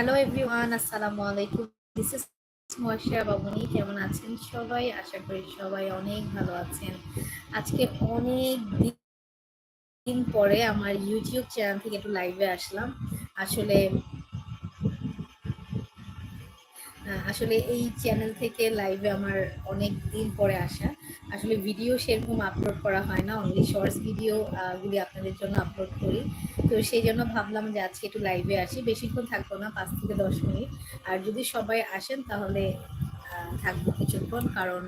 Hello everyone আসসালামু আলাইকুম this is ময়শা বাবুনি কেমন আছেন সবাই? আশা করি সবাই অনেক ভালো আছেন। আজকে অনেক দিন পরে আমার ইউটিউব চ্যানেল থেকে একটু লাইভে আসলাম। আসলে আসলে এই চ্যানেল থেকে লাইভে আমার অনেক দিন পরে আসা। আসলে ভিডিও সেরকম আপলোড করা হয় না। অনলি শর্টস ভিডিও গুলি আপনাদের জন্য আপলোড করি। তো সেই জন্য ভাবলাম যে আজকে একটু লাইভে আসি। বেশিক্ষণ থাকব না, পাঁচ থেকে দশ মিনিট। আর যদি সবাই আসেন, তাহলে থাকব কিছুক্ষণ। কারণ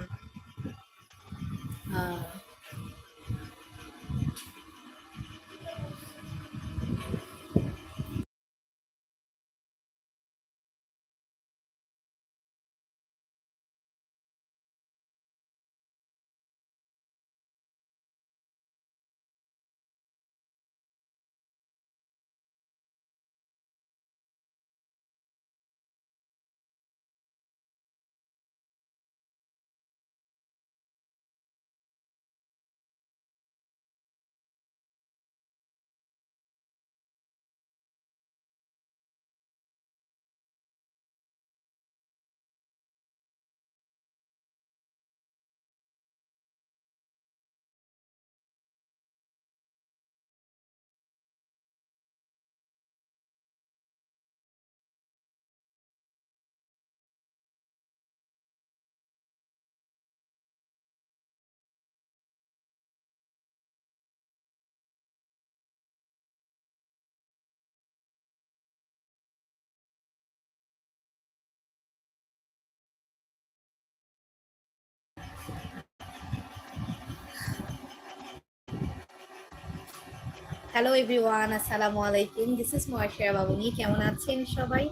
হ্যালো এভরিওয়ান আসসালামু আলাইকুম দিস ইজ মহেশিয়া বাবুনি কেমন আছেন সবাই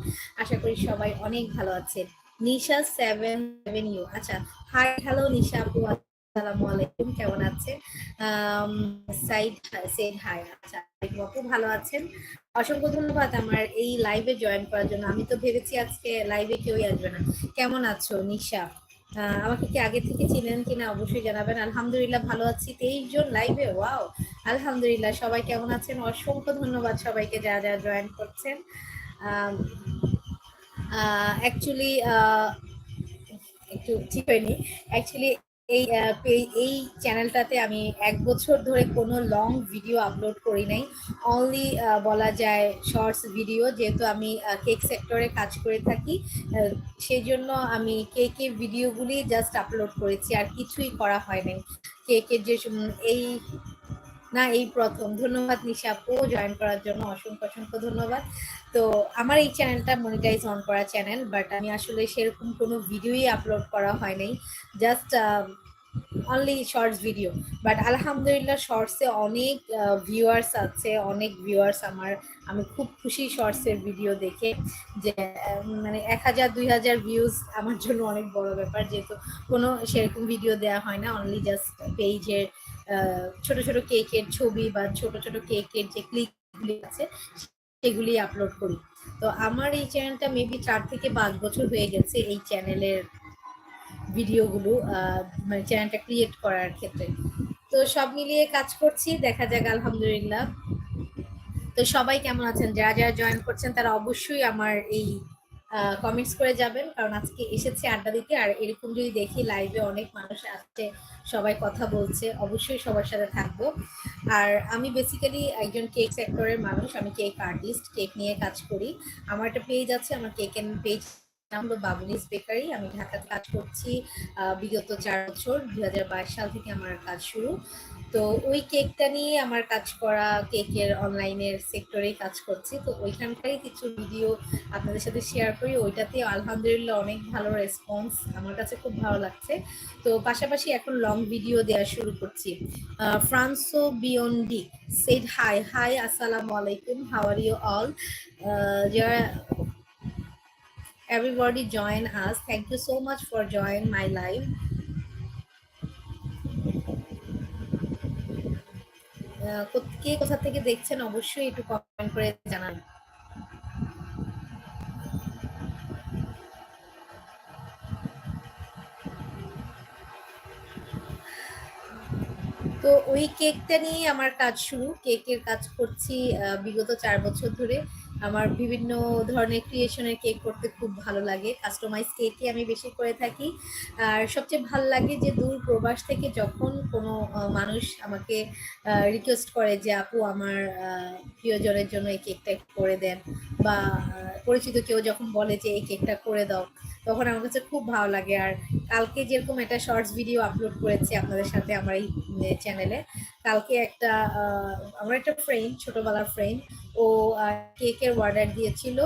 আশা করি সবাই অনেক ভালো আছেন নিশা সেভেন সেভেন ইউ আচ্ছা হাই হ্যালো নিশা আপু আসসালামু আলাইকুম কেমন আছেন সাইড সেড হাই আচ্ছা আপু ভালো আছেন অসংখ্য ধন্যবাদ আমার এই লাইভে জয়েন করার জন্য আমি তো ভেবেছি আজকে লাইভে কেউই আসবে না কেমন আছো নিশা আমাকে কি আগে থেকে চিনেন কিনা অবশ্যই জানাবেন। আলহামদুলিল্লাহ ভালো আছি। তেইশ জন লাইভে ওয়াও আলহামদুলিল্লাহ, সবাই কেমন আছেন? অসংখ্য ধন্যবাদ সবাইকে যা যা জয়েন করছেন। অ্যাকচুয়ালি একটু ঠিক হয়নি। অ্যাকচুয়ালি এই এই চ্যানেলটাতে আমি এক বছর ধরে কোনো লং ভিডিও আপলোড করি নাই। অনলি বলা যায় শর্টস ভিডিও যেহেতু আমি কেক সেক্টরে কাজ করে থাকি সেই জন্য আমি কেকের ভিডিওগুলি জাস্ট আপলোড করেছি, আর কিছুই করা হয় নাই। কেকের যে এই না, এই প্রথম। ধন্যবাদ নিশা আপু জয়েন করার জন্য অসংখ্য অসংখ্য ধন্যবাদ। তো আমার এই চ্যানেলটা মনিটাইজ অন করা চ্যানেল বাট আমি আসলে সেরকম কোনো ভিডিওই আপলোড করা হয় নাই। Just only shorts video but আলহামদুলিল্লাহ শর্টসে অনেক ভিউয়ার্স আছে, অনেক ভিউয়ার্স আমার। আমি খুব খুশি শর্টসের ভিডিও দেখে যে মানে এক হাজার, দুই হাজার ভিউজ আমার জন্য অনেক বড় ব্যাপার। যেহেতু কোনো সেরকম ভিডিও দেওয়া হয় না অনলি জাস্ট পেজের ছোট ছোট কেকের ছবি বা ছোট ছোট কেকের যে ক্লিকগুলি আছে, সেগুলি আপলোড করি। তো আমার এই চ্যানেলটা মেবি চার থেকে পাঁচ বছর হয়ে গেছে এই চ্যানেলের ভিডিওগুলো মানে চ্যানেলটা ক্রিয়েট করার ক্ষেত্রে। তো সব মিলিয়ে কাজ করছি, দেখা যাক, আলহামদুলিল্লাহ। তো সবাই কেমন আছেন? যারা যারা জয়েন করছেন, তারা অবশ্যই আমার এই কমেন্টস করে যাবেন, কারণ আজকে এসেছে আড্ডা দিতে, আর এরকম যদি দেখি লাইভে অনেক মানুষ আসছে, সবাই কথা বলছে, অবশ্যই সবার সাথে থাকব। আর আমি বেসিক্যালি একজন কেক সেক্টরের মানুষ, আমি কেক আর্টিস্ট কেক নিয়ে কাজ করি। আমার একটা পেজ আছে, আমার কেক এন্ড পেজ নাম হলো বাবুনিস বেকারি আমি ঢাকাতে কাজ করছি বিগত চার বছর, দুই হাজার বাইশ সাল থেকে আমার কাজ শুরু। তো ওই কেকটা নিয়ে আমার কাজ করা কেকের অনলাইনের সেক্টরেই কাজ করছি। তো ওইখানকারই কিছু ভিডিও আপনাদের সাথে শেয়ার করি। ওইটাতে আলহামদুলিল্লাহ অনেক ভালো রেসপন্স আমার কাছে খুব ভালো লাগছে। তো পাশাপাশি এখন লং ভিডিও দেওয়া শুরু করছি। ফ্রান্সো বিয়ন্ডি সেড হাই হাই আসসালামু আলাইকুম। হাউ আর ইউ অল যারা everybody join us, thank you so much for joining my live কে কোথা থেকে দেখছেন অবশ্যই একটু কমেন্ট করে জানান তো ওই কেকটা নিয়ে আমার কাজ শুরু। কেকের কাজ করছি বিগত চার বছর ধরে। আমার বিভিন্ন ধরনের ক্রিয়েশনের কেক করতে খুব ভালো লাগে। কাস্টমাইজ কেকই আমি বেশি করে থাকি। আর সবচেয়ে ভালো লাগে যে দূর প্রবাস থেকে যখন কোনো মানুষ আমাকে রিকোয়েস্ট করে যে, আপু, আমার প্রিয়জনের জন্য এই কেকটা করে দেন। বা পরিচিত কেউ যখন বলে যে, এই কেকটা করে দাও, তখন আমার কাছে খুব ভালো লাগে। আর কালকে যেরকম একটা শর্টস ভিডিও আপলোড করেছি আপনাদের সাথে আমার এই চ্যানেলে কালকে একটা আমার একটা ফ্রেন্ড ছোটবেলার ফ্রেন্ড ও কেকের অর্ডার দিয়েছিল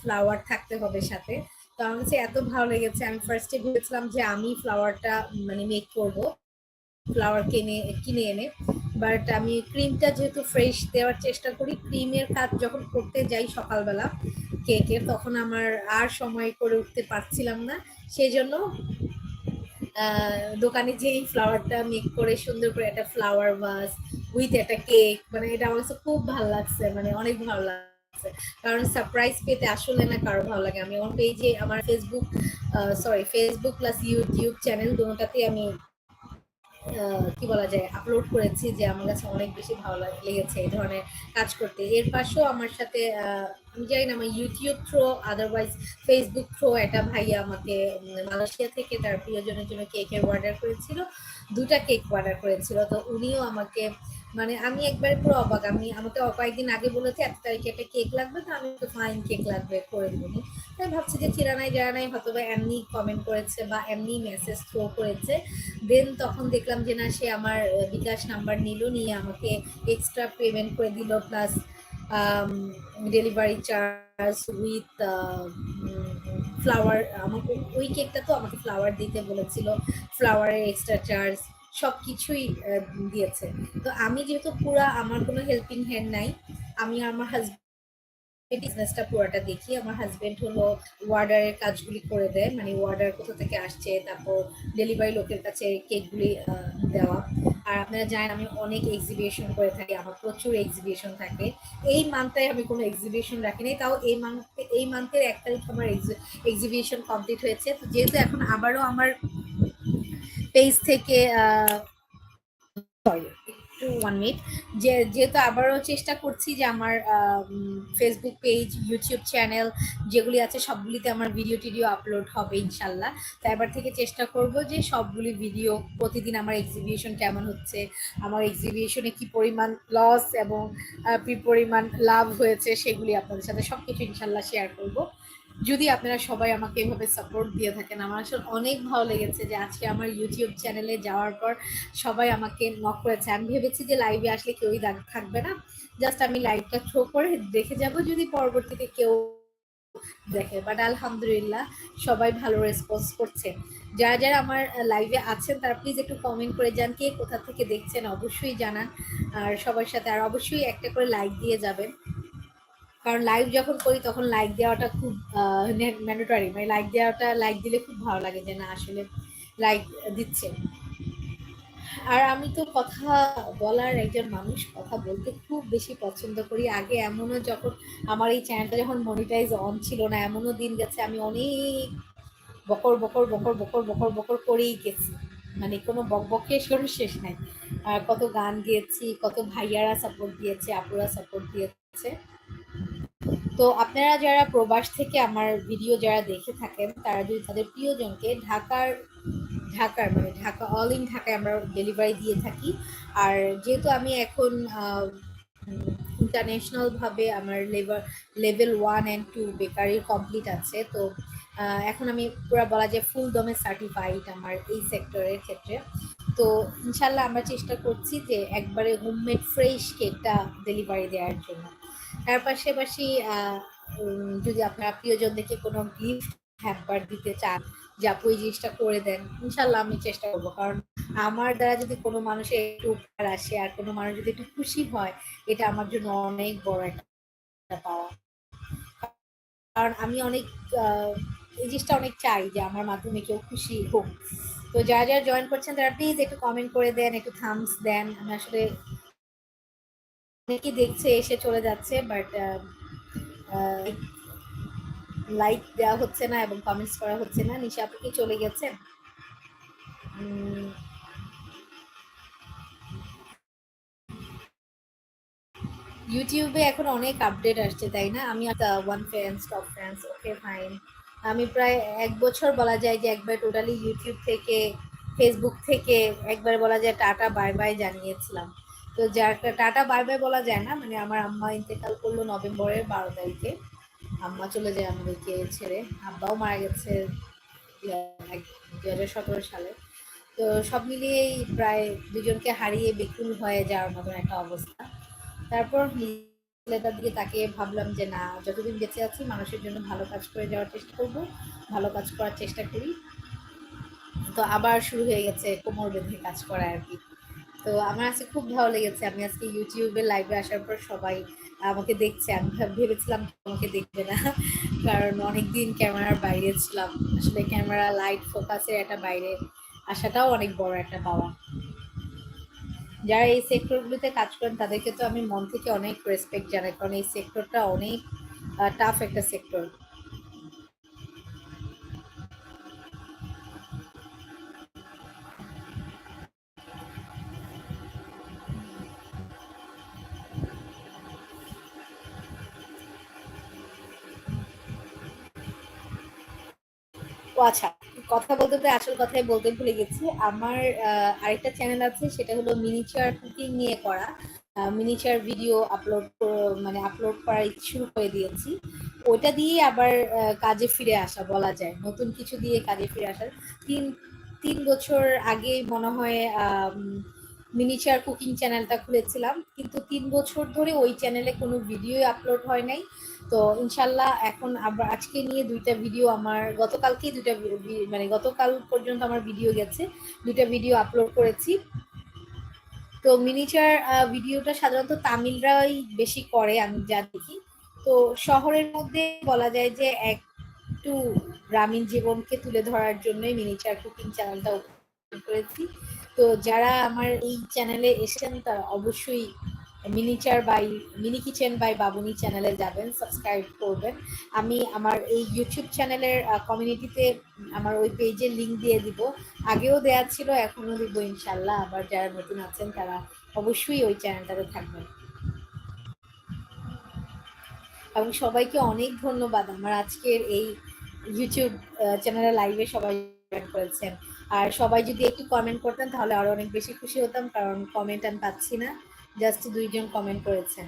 ফ্লাওয়ার থাকতে হবে সাথে। তো আমার কাছে এত ভালো লেগেছে, আমি ফার্স্টে ভেবেছিলাম যে আমি ফ্লাওয়ারটা মানে মেক করব ফ্লাওয়ার কিনে কিনে এনে। বাট আমি ক্রিমটা যেহেতু ফ্রেশ দেওয়ার চেষ্টা করি ক্রিমের কাজ যখন করতে যাই সকালবেলা কেকের তখন আমার আর সময় করে উঠতে পারছিলাম না। সেই জন্য দোকানে যেই ফ্লাওয়ারটা মেক করে সুন্দর করে একটা ফ্লাওয়ার ভাস উইথ একটা কেক মানে এটা আমার কাছে খুব ভালো লাগছে মানে অনেক ভালো লাগছে। কারণ সারপ্রাইজ পেতে আসলে না কারও ভালো লাগে। আমি আমার পেজে আমার Facebook sorry Facebook plus YouTube channel দুটোতেই আমি কি বলা যায় আপলোড করেছি যে আমার কাছে অনেক বেশি ভালো লাগ- লেগেছে এই ধরনের কাজ করতে। এর পাশেও আমার সাথে আমি জানি না, আমার YouTube through otherwise Facebook through একটা ভাইয়া আমাকে মালয়েশিয়া থেকে তার প্রিয়জনের জন্য কেকের অর্ডার করেছিল। দুটা কেক অর্ডার করেছিল। তো উনিও আমাকে মানে আমি একবারে পুরো অবাক। আমি, আমাকে কয়েকদিন আগে বলেছে, এত তারিখে একটা কেক লাগবে, তো আমি তো ফাইন কেক লাগবে, করে দেবো তাই ভাবছি যে চিরানাই জানাই হয়তো বা এমনি কমেন্ট করেছে বা এমনি মেসেজ থ্রো করেছে। দেন তখন দেখলাম যে না, সে আমার বিকাশ নাম্বার নিল, নিয়ে আমাকে এক্সট্রা পেমেন্ট করে দিল plus delivery charge with flower আমাকে, ওই কেকটা তো আমাকে ফ্লাওয়ার দিতে বলেছিল ফ্লাওয়ারের এক্সট্রা চার্জ সব কিছুই দিয়েছে। তো আমি যেহেতু পুরা আমার কোনো হেল্পিং হ্যান্ড নাই, আমি আমার হাজব্যান্ড বিজনেসটা পুরোটা দেখি। আমার হাজবেন্ড হলো ওয়ার্ডারের কাজগুলি করে দেয় মানে ওয়ার্ডার কোথা থেকে আসছে, তারপর ডেলিভারি লোকের কাছে কেকগুলি দেওয়া। আর আপনারা জানেন, আমি অনেক এক্সিবিশন করে থাকি, আমার প্রচুর এক্সিবিশন থাকে। এই মান্থটায় আমি কোনো এক্সিবিশন রাখিনি, তাও এই মান্থ এই মান্থের এক তারিখ আমার এক্সিবিশন কমপ্লিট হয়েছে। তো যেহেতু এখন আবারও আমার পেজ থেকে একটু ওয়ান মিনিট যে, যেহেতু আবারও চেষ্টা করছি যে আমার ফেসবুক পেজ ইউটিউব চ্যানেল যেগুলি আছে, সবগুলিতে আমার ভিডিও টিডিও আপলোড হবে ইনশাল্লাহ। তো এবার থেকে চেষ্টা করব যে সবগুলি ভিডিও প্রতিদিন আমার এক্সিবিশন কেমন হচ্ছে, আমার এক্সিবিশনে কি পরিমাণ লস এবং কি পরিমাণ লাভ হয়েছে সেগুলি আপনাদের সাথে সব কিছু ইনশাল্লাহ শেয়ার করব। যদি আপনারা সবাই আমাকে এভাবে সাপোর্ট দিয়ে থাকেন, আমার আসলে অনেক ভালো লেগেছে যে আজকে আমার ইউটিউব চ্যানেলে যাওয়ার পর সবাই আমাকে নক করেছে। আমি ভেবেছি যে লাইভে আসলে কেউই থাকবে না। জাস্ট আমি লাইভটা থ্রো করে দেখে যাব যদি পরবর্তীতে কেউ দেখে। বাট আলহামদুলিল্লাহ, সবাই ভালো রেসপন্স করছে। যারা যারা আমার লাইভে আছেন, তারা প্লিজ একটু কমেন্ট করে যান কে কোথা থেকে দেখছেন, অবশ্যই জানান। আর সবার সাথে, আর অবশ্যই একটা করে লাইক দিয়ে যাবেন। কারণ লাইভ যখন করি, তখন লাইক দেওয়াটা খুব ম্যান্ডেটরি মানে লাইক দেওয়াটা লাইক দিলে খুব ভালো লাগে যে না, আসলে লাইক দিচ্ছে। আর আমি তো কথা বলার একজন মানুষ, কথা বলতে খুব বেশি পছন্দ করি। আগে এমনও যখন আমার এই চ্যানেলটা যখন মনিটাইজ অন ছিল না, এমনও দিন গেছে, আমি অনেক বকর বকর বকর বকর বকর বকর করেই গেছি। মানে কোনো বক বকের কোনো শেষ নাই। আর কত গান গিয়েছি, কত ভাইয়ারা সাপোর্ট দিয়েছে, আপুরা সাপোর্ট দিয়েছে। তো আপনারা যারা প্রবাস থেকে আমার ভিডিও যারা দেখে থাকেন, তারা যদি তাদের প্রিয়জনকে ঢাকার ঢাকার মানে ঢাকা অল ইন ঢাকায় আমরা ডেলিভারি দিয়ে থাকি। আর যেহেতু আমি এখন ইন্টারন্যাশনালভাবে আমার labour level one and two bakery complete আছে, তো এখন আমি পুরো বলা যায় ফুল দমে সার্টিফাইড আমার এই সেক্টরের ক্ষেত্রে। তো ইনশাল্লাহ আমরা চেষ্টা করছি যে একবারে হোমমেড ফ্রেশ কেকটা ডেলিভারি দেওয়ার জন্য। তার পাশাপাশি যদি আপনারা প্রিয়জনদেরকে কোনো গিফট হ্যাম্পার দিতে চান, যে আপু এই জিনিসটা করে দেন ইনশাল্লাহ আমি চেষ্টা করব। কারণ আমার দ্বারা যদি কোনো মানুষের একটু উপকার আসে আর কোনো মানুষ যদি একটু খুশি হয়, এটা আমার জন্য অনেক বড় একটা পাওয়া। কারণ আমি অনেক এই জিনিসটা অনেক চাই যে আমার মাধ্যমে কেউ খুশি হোক। তো যারা যারা জয়েন করছেন, তারা প্লিজ একটু কমেন্ট করে দেন, একটু থামস দেন। আমি আসলে অনেকেই দেখছে, এসে চলে যাচ্ছে বাট লাইক দেওয়া হচ্ছে না এবং কমেন্টস করা হচ্ছে না। নিশা আপু কি চলে গেছেন ইউটিউবে এখন অনেক আপডেট আসছে, তাই না? আমি one friends top friends okay fine আমি প্রায় এক বছর বলা যায় যে একবার টোটালি ইউটিউব থেকে ফেসবুক থেকে একবার বলা যায় টাটা বাই বাই জানিয়েছিলাম। তো যার টাটা বাই বাই বলা যায় না মানে আমার আম্মা ইন্তেকাল করল নভেম্বরের বারো তারিখে। আম্মা চলে যায় আমাদেরকে ছেড়ে। আব্বাও মারা গেছে দু হাজার সতেরো সালে। তো সব মিলিয়েই প্রায় দুজনকে হারিয়ে বেকুল হয়ে যাওয়ার মতন একটা অবস্থা। তারপর ছেলেটার দিকে তাকিয়ে ভাবলাম যে, না, যতদিন বেঁচে আছি, মানুষের জন্য ভালো কাজ করে যাওয়ার চেষ্টা করব, ভালো কাজ করার চেষ্টা করি। তো আবার শুরু হয়ে গেছে কোমর বেঁধে কাজ করা আর কি। তো আমার আজকে খুব ভালো লেগেছে। আমি আজকে ইউটিউবে লাইভে আসার পর সবাই আমাকে দেখছে। আমি ভেবেছিলাম আমাকে দেখবে না। কারণ অনেকদিন ক্যামেরার বাইরে ছিলাম। আসলে ক্যামেরা লাইট ফোকাসের একটা বাইরে। আসাটাও অনেক বড় একটা পাওয়া। যারা এই সেক্টরগুলিতে কাজ করেন, তাদেরকে তো আমি মন থেকে অনেক রেসপেক্ট জানাই। কারণ এই সেক্টরটা অনেক টাফ একটা সেক্টর আচ্ছা কথা বলতে তো আসল কথাই বলতে ভুলে গেছি। আমার আরেকটা চ্যানেল আছে, সেটা হলো মিনিচার কুকিং নিয়ে করা। মিনিচার ভিডিও আপলোড মানে আপলোড করা শুরু করে দিয়েছি। ওটা দিয়ে আবার কাজে ফিরে আসা বলা যায়। নতুন কিছু দিয়ে কাজে ফিরে আসা তিন তিন বছর আগে মনে হয় মিনিচার কুকিং চ্যানেলটা খুলেছিলাম। কিন্তু তিন বছর ধরে ওই চ্যানেলে কোনো ভিডিও আপলোড হয় নাই। তো ইনশাল্লাহ এখন আবার আজকে নিয়ে দুইটা ভিডিও আমার, গতকালকেই দুইটা মানে গতকাল পর্যন্ত আমার ভিডিও গেছে, দুইটা ভিডিও আপলোড করেছি। তো মিনিচার ভিডিওটা সাধারণত তামিলরাই বেশি করে, আমি যা দেখি। তো শহরের মধ্যে বলা যায় যে একটু গ্রামীণ জীবনকে তুলে ধরার জন্যই মিনিচার কুকিং চ্যানেলটা করেছি। তো যারা আমার এই চ্যানেলে এসেছেন, তারা অবশ্যই miniature by, mini kitchen by Babuni চ্যানেলে যাবেন সাবস্ক্রাইব করবেন। আমি আমার এই ইউটিউব চ্যানেলের কমিউনিটিতে আমার ওই পেজের লিঙ্ক দিয়ে দিব। আগেও দেওয়া ছিল, এখনও দিব ইনশাল্লাহ। আবার যারা নতুন আছেন, তারা অবশ্যই ওই চ্যানেলটাতে থাকবেন। এবং সবাইকে অনেক ধন্যবাদ। আমার আজকের এই ইউটিউব চ্যানেলে লাইভে সবাই করেছেন। আর সবাই যদি একটু কমেন্ট করতেন, তাহলে আরও অনেক বেশি খুশি হতাম, কারণ কমেন্ট আমি পাচ্ছি না। জাস্ট দুইজন কমেন্ট করেছেন।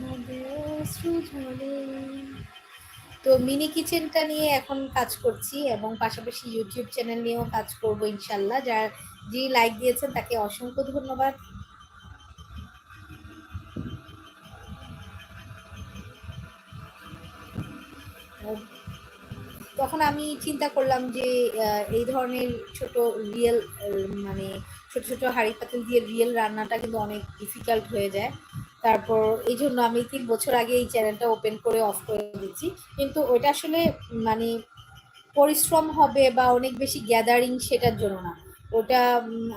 মন্দির তো মিনি কিচেনটা নিয়ে এখন কাজ করছি এবং পাশাপাশি ইউটিউব চ্যানেল নিয়েও কাজ করব ইনশাল্লাহ। যার যে লাইক দিয়েছেন তাকে অসংখ্য ধন্যবাদ। তখন আমি চিন্তা করলাম যে এই ধরনের ছোট রিয়েল মানে ছোট ছোট হাড়ি পাতিল দিয়ে রিয়েল রান্নাটা কিন্তু অনেক ডিফিকাল্ট হয়ে যায়। তারপর এই জন্য আমি তিন বছর আগে এই চ্যানেলটা ওপেন করে অফ করে দিচ্ছি কিন্তু ওইটা আসলে মানে পরিশ্রম হবে বা অনেক বেশি গ্যাদারিং সেটার জন্য না। ওটা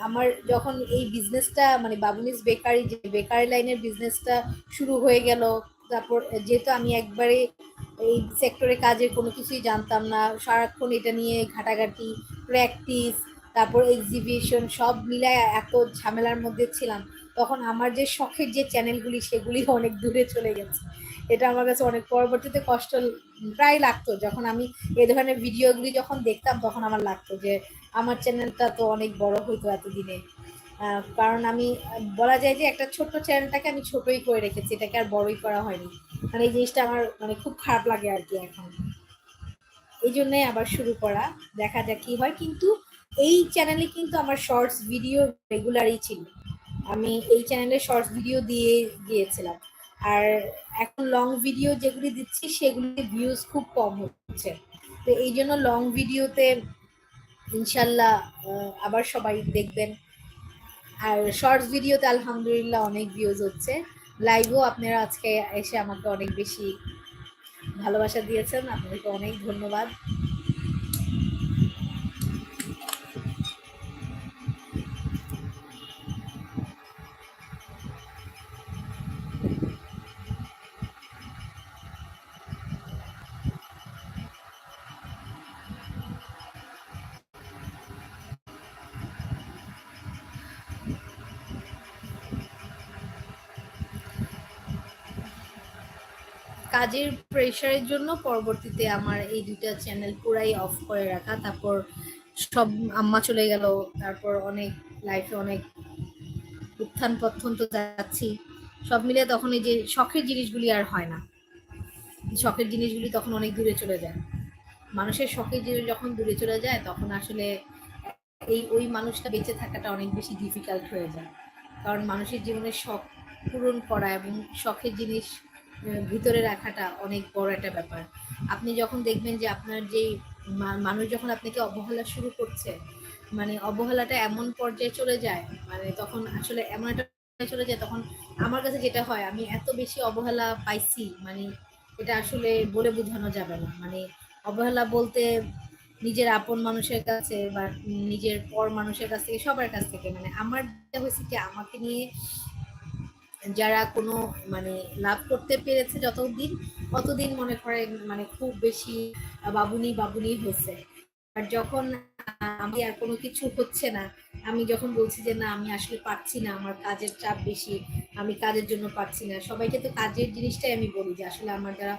আমার যখন এই বিজনেসটা মানে বাবুনিস বেকারি, যে বেকারি লাইনের বিজনেসটা শুরু হয়ে গেল তারপর যেহেতু আমি একবারে এই সেক্টরে কাজের কোনো কিছুই জানতাম না, সারাক্ষণ এটা নিয়ে ঘাটাঘাটি প্র্যাকটিস তারপর এক্সিবিশন সব মিলায় এত ঝামেলার মধ্যে ছিলাম। তখন আমার যে শখের যে চ্যানেলগুলি সেগুলি অনেক দূরে চলে গেছে। এটা আমার কাছে অনেক পরবর্তীতে কষ্ট প্রায় লাগতো। যখন আমি এ ধরনের ভিডিওগুলি যখন দেখতাম, তখন আমার লাগতো যে, আমার চ্যানেলটা তো অনেক বড় হইতো এতদিনে। কারণ আমি, বলা যায় যে একটা ছোট্ট চ্যানেলটাকে আমি ছোটই করে রেখেছি, এটাকে আর বড়ই করা হয়নি। মানে এই জিনিসটা আমার মানে খুব খারাপ লাগে আর কি এখন। এই জন্যই আবার শুরু করা, দেখা যাক কি হয়। কিন্তু এই চ্যানেলে কিন্তু আমার শর্টস ভিডিও রেগুলারই ছিল। আমি এই চ্যানেলে শর্টস ভিডিও দিয়ে গিয়েছিলাম। আর এখন লং ভিডিও যেগুলি দিচ্ছি সেগুলি ভিউজ খুব কম হচ্ছে। তো এই জন্য লং ভিডিওতে ইনশাল্লাহ আবার সবাই দেখবেন। আর শর্টস ভিডিওতে আলহামদুলিল্লাহ অনেক ভিউজ হচ্ছে। লাইভও আপনারা আজকে এসে আমাকে অনেক বেশি ভালোবাসা দিয়েছেন। আপনাদেরকে অনেক ধন্যবাদ। কাজের প্রেশারের জন্য পরবর্তীতে আমার এই দুইটা চ্যানেল পুরাই অফ করে রাখা। তারপর সব আম্মা চলে গেল, তারপর অনেক লাইফে অনেক উত্থান পত্থন তো যাচ্ছি। সব মিলে তখন এই যে শখের জিনিসগুলি আর হয় না। শখের জিনিসগুলি তখন অনেক দূরে চলে যায়। মানুষের শখের জিনিস যখন দূরে চলে যায়, তখন আসলে এই, ওই মানুষটা বেঁচে থাকাটা অনেক বেশি ডিফিকাল্ট হয়ে যায়। কারণ মানুষের জীবনে শখ পূরণ করা এবং শখের জিনিস ভিতরে রাখাটা অনেক বড় একটা ব্যাপার। আপনি যখন দেখবেন যে আপনার যে মা- মানুষ যখন আপনাকে অবহেলা শুরু করছে মানে অবহেলাটা এমন পর্যায়ে চলে যায় মানে তখন আসলে এমন একটা চলে যায়, তখন আমার কাছে যেটা হয়, আমি এত বেশি অবহেলা পাইছি মানে এটা আসলে বলে বোঝানো যাবে না। মানে অবহেলা বলতে নিজের আপন মানুষের কাছে বা নিজের পর মানুষের কাছ থেকে, সবার কাছ থেকে মানে আমার যেটা হয়েছে কি, আমাকে নিয়ে যারা কোনো মানে লাভ করতে পেরেছে যতদিন, ততদিন মনে করে মানে খুব বেশি বাবুনি বাবুনি হয়েছে। আর যখন আমি আর কোনো কিছু হচ্ছে না, আমি যখন বলছি যে, না, আমি আসলে পারছি না, আমার কাজের চাপ বেশি, আমি কাজের জন্য পারছি না। সবাইকে তো কাজের জিনিসটাই আমি বলি যে, আসলে আমার দ্বারা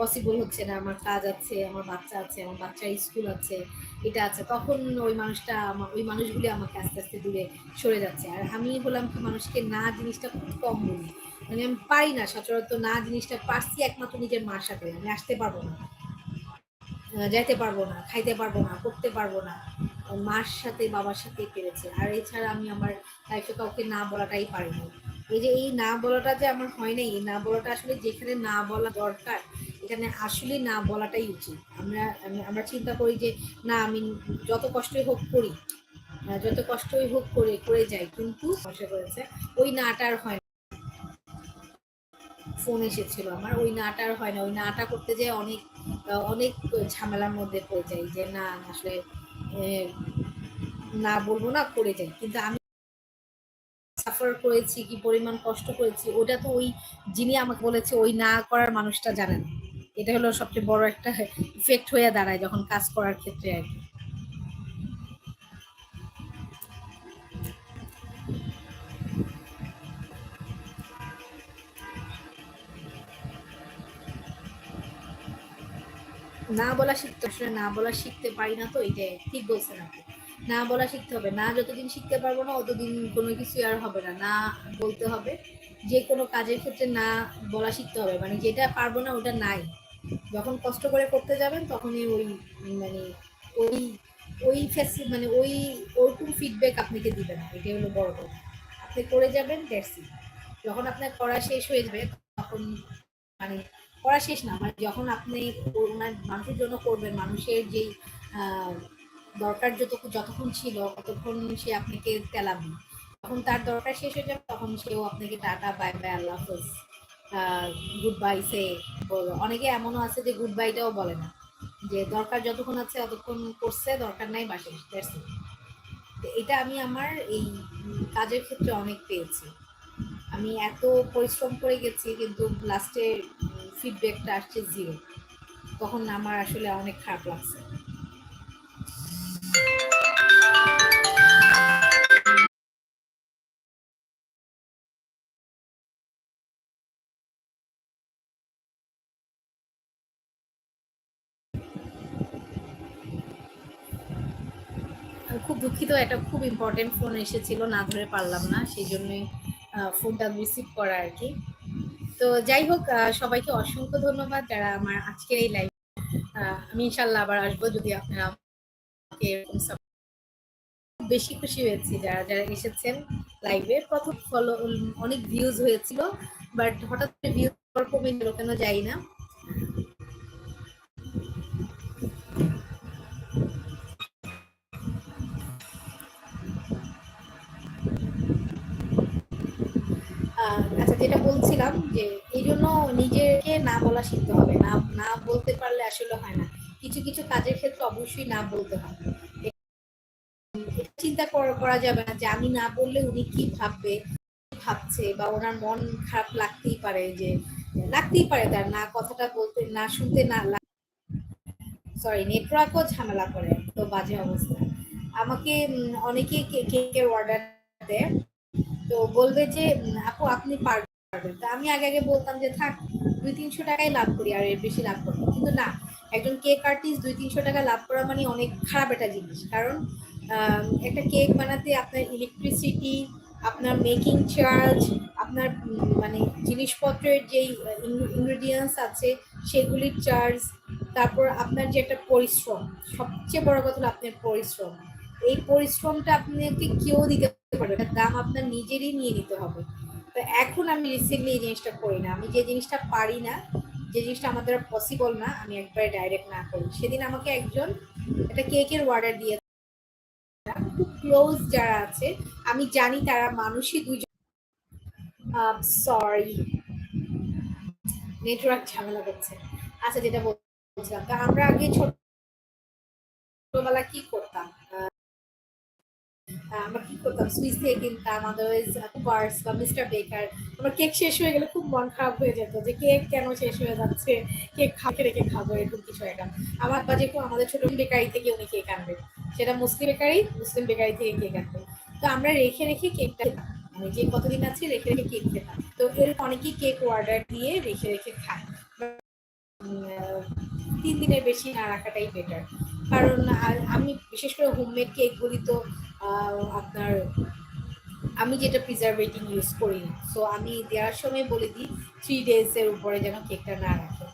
পসিবল হচ্ছে না। আমার কাজ আছে, আমার বাচ্চা আছে, আমার বাচ্চার স্কুল আছে, এটা আছে। তখন ওই মানুষটা আমার ওই মানুষগুলি আমাকে আস্তে আস্তে দূরে সরে যাচ্ছে। আর আমি বললাম কি, মানুষকে না জিনিসটা খুব কম বলি। মানে আমি পারি না, সচরাচর না জিনিসটা পারছি একমাত্র নিজের মার সাথে। আমি আসতে পারব না। যাইতে পারব না, খাইতে পারব না, করতে পারব না। মার সাথে, বাবার সাথে পেরেছে। আর এছাড়া আমি আমার লাইফে কাউকে না বলাটাই পারিনি। এই যে এই না বলাটা যে আমার হয় নাই, এই না বলাটা আসলে যেখানে না বলা দরকার এখানে আসলে না বলাটাই উচিত। আমরা আমরা চিন্তা করি যে, না, আমি যত কষ্টই হোক করি যত কষ্টই হোক করে করে যাই, কিন্তু সমস্যা করেছে ওই নাটা আর হয় ফোন এসেছিল আমার, ওই নাটা আর হয় না। ওই নাটা করতে যেয়ে অনেক অনেক ঝামেলার মধ্যে পড়ে যাই যে, না, আসলে না বলব না, করে যাই। কিন্তু আমি সাফার করেছি, কি পরিমাণ কষ্ট করেছি, ওটা তো ওই, যিনি আমাকে বলেছে, ওই না করার মানুষটা জানে না। এটা হলো সবচেয়ে বড় একটা ইফেক্ট হয়ে দাঁড়ায় যখন কাজ করার ক্ষেত্রে আর কি। না বলা শিখতে আসলে না বলা শিখতে পারি না তো এটাই ঠিক বলছেন আপনি। না বলা শিখতে হবে। না যতদিন শিখতে পারব না, অতদিন কোনো কিছু আর হবে না। না বলতে হবে। যে কোনো কাজের ক্ষেত্রে না বলা শিখতে হবে। মানে যেটা পারব না, ওটা নাই। যখন কষ্ট করে করতে যাবেন, তখনই ওই মানে ওই ওই ফেসি মানে ওই ওরকম ফিডব্যাক আপনাকে দিবে না এটাই হলো বড় কথা। আপনি করে যাবেন দ্যাটস যখন আপনার করা শেষ হয়ে যাবে, তখন মানে করা শেষ না মানে যখন আপনি ওনার, মানুষের জন্য করবেন, মানুষের যেই দরকার যত, যতক্ষণ ছিল, ততক্ষণ সে আপনাকে তেলাবে। তখন তার দরকার শেষ হয়ে যাবে, তখন সেও আপনাকে টাটা বাই বাই আল্লাহ হাফেজ। গুড বাই সে বলো। অনেকে এমনও আছে যে গুড বাইটাও বলে না। যে দরকার যতক্ষণ আছে ততক্ষণ করছে, দরকার নাই বাসে। তো এটা আমি আমার এই কাজের ক্ষেত্রে অনেক পেয়েছি। আমি এত পরিশ্রম করে গেছি, কিন্তু লাস্টে ফিডব্যাকটা আসছে জিরো তখন আমার আসলে অনেক খারাপ লাগছে। খুব দুঃখিত এটা খুব ইম্পর্টেন্ট ফোন এসেছিল, না ধরে পারলাম না, সেই জন্যই ফোনটা রিসিভ করা আর কি। তো যাই হোক সবাইকে অসংখ্য ধন্যবাদ যারা আমার আজকের এই লাইভ আমি ইনশাল্লাহ আবার আসব যদি আপনারা বেশি খুশি হয়েছি যারা যারা এসেছেন লাইভে প্রথম ফলো অনেক ভিউজ হয়েছিল বাট হঠাৎ করে ভিউজ কমে গেল কেন যাই না। নিজেকে না বলা শিখতে হবে। না না বলতে পারলে আসলে হয় না। কিছু কিছু কাজের ক্ষেত্রে অবশ্যই না বলতে হবে চিন্তা করা যাবে না যে আমি না বললে উনি কি ভাববে ভাবছে বা ওনার মন খারাপ লাগতেই পারে যে, লাগতেই পারে তার না কথাটা বলতে, না শুনতে না সরি নেটওয়ার্কও ঝামেলা করে তো বাজে অবস্থা। আমাকে অনেকে কেকের অর্ডার দেয়। তো বলবে যে আপু, আপনি পারবেন তা আমি আগে আগে বলতাম যে, থাক, দুই তিনশো টাকায় লাভ করি, আর এর বেশি লাভ করি না। কিন্তু না, একজন কেক আর্টিস্ট দুই তিনশো টাকা লাভ করা মানে অনেক খারাপ একটা জিনিস। কারণ একটা কেক বানাতে আপনার ইলেকট্রিসিটি আপনার মেকিং চার্জ আপনার মানে জিনিসপত্রের যেই ইনগ্রেডিয়েন্টস আছে, সেগুলির চার্জ তারপর আপনার যে একটা পরিশ্রম, সবচেয়ে বড় কথা হলো আপনার পরিশ্রম। এই পরিশ্রমটা আপনাকে কেউ দিতে পারবে দাম আপনার নিজেরই নিয়ে নিতে হবে। তো এখন আমি রিসেন্টলি এই জিনিসটা করি না। আমি যে জিনিসটা পারি না, যে জিনিসটা আমার দ্বারা পসিবল না, আমি একবারে ডাইরেক্ট না করি। সেদিন আমাকে একজন একটা কেকের অর্ডার দিয়ে খুব ক্লোজ যারা আছে, আমি জানি তারা মানুষই দুজন সরি নেটওয়ার্ক ঝামেলা করছে। আচ্ছা যেটা বলছিলাম, তো আমরা আগে ছোট ছোটবেলা কি করতাম? আমরা কি করতাম? সুইচ থেকে কিনতাম আদারওয়াইজ পার্স বা মিস্টার বেকার। আমার কেক শেষ হয়ে গেলে খুব মন খারাপ হয়ে যেত যে কেক কেন শেষ হয়ে যাচ্ছে? কেক খাকে রেখে খাব, এরকম কিছু একটা। আমার বা যে আমাদের ছোট বেকারি থেকে উনি কেক আনবে। সেটা মুসলিম বেকারি মুসলিম বেকারি থেকে কেক আনবে। তো আমরা রেখে রেখে কেকটা। মানে যে কতদিন আছে, রেখে রেখে কেক খেতাম। তো এর অনেকেই কেক অর্ডার দিয়ে রেখে রেখে খায়। তিন দিনের বেশি না রাখাটাই বেটার কারণ আমি বিশেষ করে হোমমেড কেকগুলি তো আপনার, আমি যেটা প্রিজারভেটিং ইউজ করি সো আমি দেওয়ার সময় বলে দিই থ্রি ডেজের উপরে যেন কেকটা না রাখে।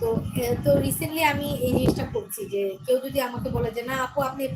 তো তো রিসেন্টলি আমি এই জিনিসটা করছি যে, কেউ যদি আমাকে বলে যে, না আপু, আপনি